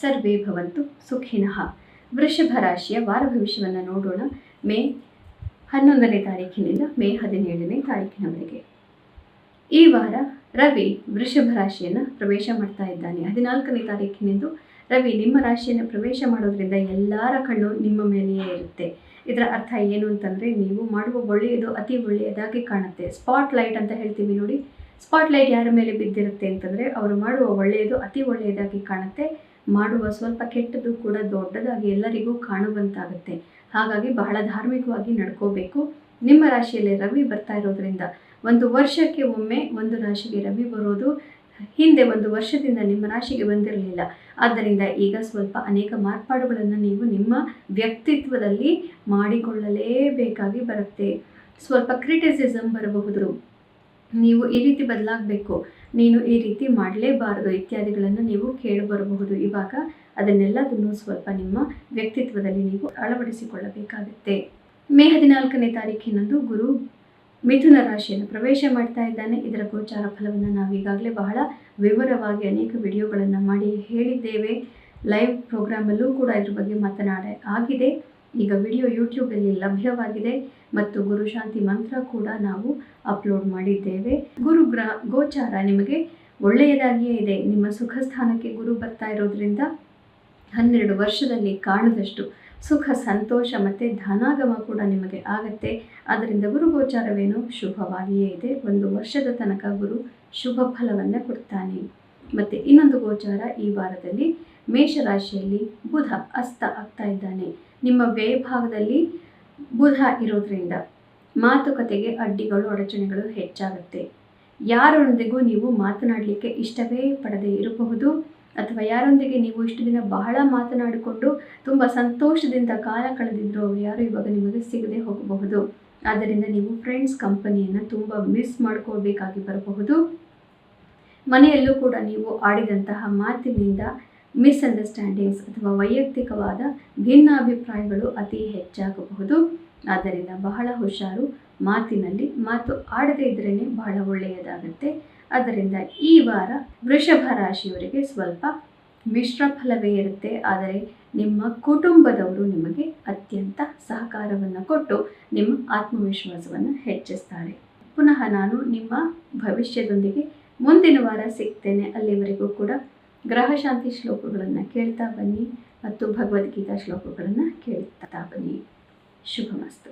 ಸರ್ವೇ ಭವಂತು ಸುಖಿನಃ. ವೃಷಭ ರಾಶಿಯ ವಾರ ಭವಿಷ್ಯವನ್ನು ನೋಡೋಣ. ಮೇ ಹನ್ನೊಂದನೇ ತಾರೀಕಿನಿಂದ ಮೇ ಹದಿನೇಳನೇ ತಾರೀಕಿನವರೆಗೆ ಈ ವಾರ ರವಿ ವೃಷಭ ರಾಶಿಯನ್ನು ಪ್ರವೇಶ ಮಾಡ್ತಾ ಇದ್ದಾನೆ. ಹದಿನಾಲ್ಕನೇ ತಾರೀಕಿನಿಂದ ರವಿ ನಿಮ್ಮ ರಾಶಿಯನ್ನು ಪ್ರವೇಶ ಮಾಡೋದ್ರಿಂದ ಎಲ್ಲರ ಕಣ್ಣು ನಿಮ್ಮ ಮೇಲೆಯೇ ಇರುತ್ತೆ. ಇದರ ಅರ್ಥ ಏನು ಅಂತಂದರೆ ನೀವು ಮಾಡುವ ಒಳ್ಳೆಯದು ಅತಿ ಒಳ್ಳೆಯದಾಗಿ ಕಾಣುತ್ತೆ. ಸ್ಪಾಟ್ ಲೈಟ್ ಅಂತ ಹೇಳ್ತೀವಿ ನೋಡಿ. ಸ್ಪಾಟ್ ಲೈಟ್ ಯಾರ ಮೇಲೆ ಬಿದ್ದಿರುತ್ತೆ ಅಂತಂದರೆ ಅವರು ಮಾಡುವ ಒಳ್ಳೆಯದು, ಅತಿ ಒಳ್ಳೆಯದಾಗಿ ಕಾಣುತ್ತೆ. ಮಾಡುವ ಸ್ವಲ್ಪ ಕೆಟ್ಟದ್ದು ಕೂಡ ದೊಡ್ಡದಾಗಿ ಎಲ್ಲರಿಗೂ ಕಾಣುವಂತಾಗುತ್ತೆ. ಹಾಗಾಗಿ ಬಹಳ ಧಾರ್ಮಿಕವಾಗಿ ನಡ್ಕೋಬೇಕು. ನಿಮ್ಮ ರಾಶಿಯಲ್ಲಿ ರವಿ ಬರ್ತಾ ಇರೋದ್ರಿಂದ ಒಂದು ವರ್ಷಕ್ಕೆ ಒಮ್ಮೆ ಒಂದು ರಾಶಿಗೆ ರವಿ ಬರೋದು ಹಿಂದೆ ಒಂದು ವರ್ಷದಿಂದ ನಿಮ್ಮ ರಾಶಿಗೆ ಬಂದಿರಲಿಲ್ಲ. ಆದ್ದರಿಂದ ಈಗ ಸ್ವಲ್ಪ ಅನೇಕ ಮಾರ್ಪಾಡುಗಳನ್ನು ನೀವು ನಿಮ್ಮ ವ್ಯಕ್ತಿತ್ವದಲ್ಲಿ ಮಾಡಿಕೊಳ್ಳಲೇಬೇಕಾಗಿ ಬರುತ್ತೆ. ಸ್ವಲ್ಪ ಕ್ರಿಟಿಸಿಸಮ್ ಬರಬಹುದು. ನೀವು ಈ ರೀತಿ ಬದಲಾಗಬೇಕು, ನೀನು ಈ ರೀತಿ ಮಾಡಲೇಬಾರದು ಇತ್ಯಾದಿಗಳನ್ನು ನೀವು ಕೇಳಿಬರಬಹುದು. ಇವಾಗ ಅದನ್ನೆಲ್ಲದನ್ನು ಸ್ವಲ್ಪ ನಿಮ್ಮ ವ್ಯಕ್ತಿತ್ವದಲ್ಲಿ ನೀವು ಅಳವಡಿಸಿಕೊಳ್ಳಬೇಕಾಗುತ್ತೆ. ಮೇ ಹದಿನಾಲ್ಕನೇ ತಾರೀಕಿನಂದು ಗುರು ಮಿಥುನ ರಾಶಿಯನ್ನು ಪ್ರವೇಶ ಮಾಡ್ತಾ ಇದ್ದಾನೆ. ಇದರ ಗೋಚಾರ ಫಲವನ್ನು ನಾವು ಈಗಾಗಲೇ ಬಹಳ ವಿವರವಾಗಿ ಅನೇಕ ವಿಡಿಯೋಗಳನ್ನು ಮಾಡಿ ಹೇಳಿದ್ದೇವೆ. ಲೈವ್ ಪ್ರೋಗ್ರಾಮಲ್ಲೂ ಕೂಡ ಇದ್ರ ಬಗ್ಗೆ ಮಾತನಾಡ, ಆಗಿದೆ. ಈಗ ವಿಡಿಯೋ ಯೂಟ್ಯೂಬಲ್ಲಿ ಲಭ್ಯವಾಗಿದೆ ಮತ್ತು ಗುರು ಶಾಂತಿ ಮಂತ್ರ ಕೂಡ ನಾವು ಅಪ್ಲೋಡ್ ಮಾಡಿದ್ದೇವೆ. ಗುರು ಗ್ರಹ ಗೋಚಾರ ನಿಮಗೆ ಒಳ್ಳೆಯದಾಗಿಯೇ ಇದೆ. ನಿಮ್ಮ ಸುಖ ಸ್ಥಾನಕ್ಕೆ ಗುರು ಬರ್ತಾ ಇರೋದ್ರಿಂದ ಹನ್ನೆರಡು ವರ್ಷದಲ್ಲಿ ಕಾಣದಷ್ಟು ಸುಖ, ಸಂತೋಷ ಮತ್ತು ಧನಾಗಮ ಕೂಡ ನಿಮಗೆ ಆಗತ್ತೆ. ಅದರಿಂದ ಗುರು ಗೋಚಾರವೇನು ಶುಭವಾಗಿಯೇ ಇದೆ. ಒಂದು ವರ್ಷದ ತನಕ ಗುರು ಶುಭ ಫಲವನ್ನು ಕೊಡ್ತಾನೆ. ಮತ್ತು ಇನ್ನೊಂದು ಗೋಚಾರ ಈ ವಾರದಲ್ಲಿ ಮೇಷರಾಶಿಯಲ್ಲಿ ಬುಧ ಅಸ್ತ ಆಗ್ತಾ ಇದ್ದಾನೆ. ನಿಮ್ಮ ವ್ಯಯಭಾಗದಲ್ಲಿ ಬುಧ ಇರೋದ್ರಿಂದ ಮಾತುಕತೆಗೆ ಅಡ್ಡಿಗಳು, ಅಡಚಣೆಗಳು ಹೆಚ್ಚಾಗುತ್ತೆ. ಯಾರೊಂದಿಗೂ ನೀವು ಮಾತನಾಡಲಿಕ್ಕೆ ಇಷ್ಟವೇ ಪಡದೆ ಇರಬಹುದು. ಅಥವಾ ಯಾರೊಂದಿಗೆ ನೀವು ಇಷ್ಟು ದಿನ ಬಹಳ ಮಾತನಾಡಿಕೊಂಡು ತುಂಬ ಸಂತೋಷದಿಂದ ಕಾಲ ಕಳೆದಿದ್ರು ಅವರು ಯಾರು ಇವಾಗ ನಿಮಗೆ ಸಿಗದೆ ಹೋಗಬಹುದು. ಆದ್ದರಿಂದ ನೀವು ಫ್ರೆಂಡ್ಸ್ ಕಂಪನಿಯನ್ನು ತುಂಬ ಮಿಸ್ ಮಾಡ್ಕೋಬೇಕಾಗಿ ಬರಬಹುದು. ಮನೆಯಲ್ಲೂ ಕೂಡ ನೀವು ಆಡಿದಂತಹ ಮಾತಿನಿಂದ ಮಿಸ್ಅಂಡರ್ಸ್ಟ್ಯಾಂಡಿಂಗ್ಸ್ ಅಥವಾ ವೈಯಕ್ತಿಕವಾದ ಭಿನ್ನಾಭಿಪ್ರಾಯಗಳು ಅತಿ ಹೆಚ್ಚಾಗಬಹುದು. ಆದ್ದರಿಂದ ಬಹಳ ಹುಷಾರು ಮಾತಿನಲ್ಲಿ ಮಾತು ಆಡದೇ ಇದ್ರೇ ಬಹಳ ಒಳ್ಳೆಯದಾಗುತ್ತೆ. ಅದರಿಂದ ಈ ವಾರ ವೃಷಭ ರಾಶಿಯವರಿಗೆ ಸ್ವಲ್ಪ ಮಿಶ್ರ ಫಲವೇ ಇರುತ್ತೆ. ಆದರೆ ನಿಮ್ಮ ಕುಟುಂಬದವರು ನಿಮಗೆ ಅತ್ಯಂತ ಸಹಕಾರವನ್ನು ಕೊಟ್ಟು ನಿಮ್ಮ ಆತ್ಮವಿಶ್ವಾಸವನ್ನು ಹೆಚ್ಚಿಸ್ತಾರೆ. ಪುನಃ ನಾನು ನಿಮ್ಮ ಭವಿಷ್ಯದೊಂದಿಗೆ ಮುಂದಿನ ವಾರ ಸಿಗ್ತೇನೆ. ಅಲ್ಲಿವರೆಗೂ ಕೂಡ ಗ್ರಹಶಾಂತಿ ಶ್ಲೋಕಗಳನ್ನು ಕೇಳ್ತಾ ಬನ್ನಿ ಮತ್ತು ಭಗವದ್ಗೀತಾ ಶ್ಲೋಕಗಳನ್ನು ಕೇಳ್ತಾ ಬನ್ನಿ. ಶುಭಮಸ್ತು.